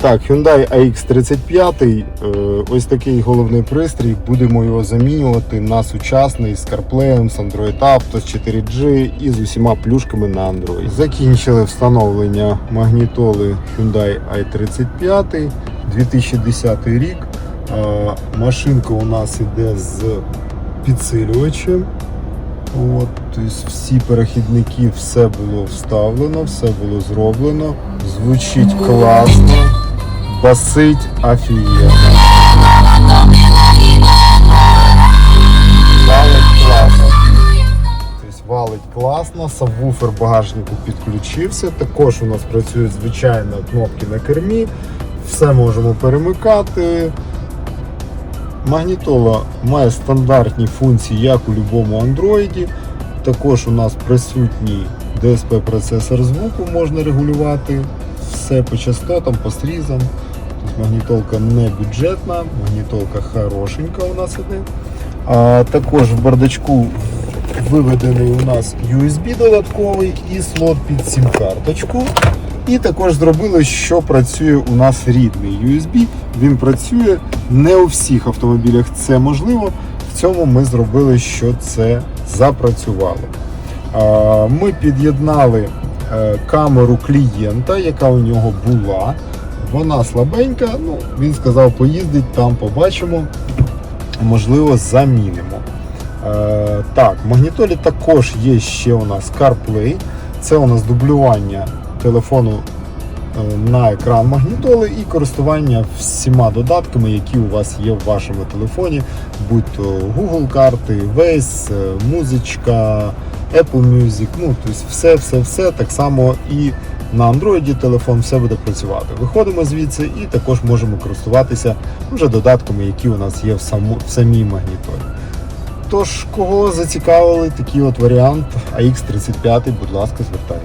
Так, Hyundai AX35, е, ось такий головний пристрій. Будемо його замінювати на сучасний з CarPlay, з Android Auto, з 4G і з усіма плюшками на Android. Закінчили встановлення магнітоли Hyundai i35, 2010 рік. Е, Машинка у нас іде з підсилювачем. От, тобто всі перехідники, все було вставлено, все було зроблено. Звучить класно, басить офігенно. Валить класно. Тобто валить класно, сабвуфер багажнику підключився. Також у нас працюють звичайно кнопки на кермі. Все можемо перемикати. Магнітола має стандартні функції, як у будь-якому андроїді. Також у нас присутній DSP процесор звуку, можна регулювати все по частотам, по стрізам. Магнітолка не бюджетна, магнітолка хорошенька у нас іде. А, також в бардачку виведений у нас USB додатковий і слот під сім-карточку. І також зробили, що працює у нас рідний USB. Він працює не у всіх автомобілях. Це можливо. В цьому ми зробили, що це запрацювало. Ми під'єднали е, камеру клієнта, яка у нього була. Вона слабенька. Ну, він сказав, поїздить, там побачимо. Можливо, замінимо. Е, так, в магнітолі також є ще у нас CarPlay. Це у нас дублювання телефону е, на екран магнітоли і користування всіма додатками, які у вас є в вашому телефоні, будь то Google карти, Waze, е, музичка, Apple Music, ну тобто все, все, все так само і на Android телефон все буде працювати. Виходимо звідси і також можемо користуватися вже додатками, які у нас є в, саму, в самій магнітолі. Тож, кого зацікавили такий от варіант AX35, будь ласка, звертайтеся.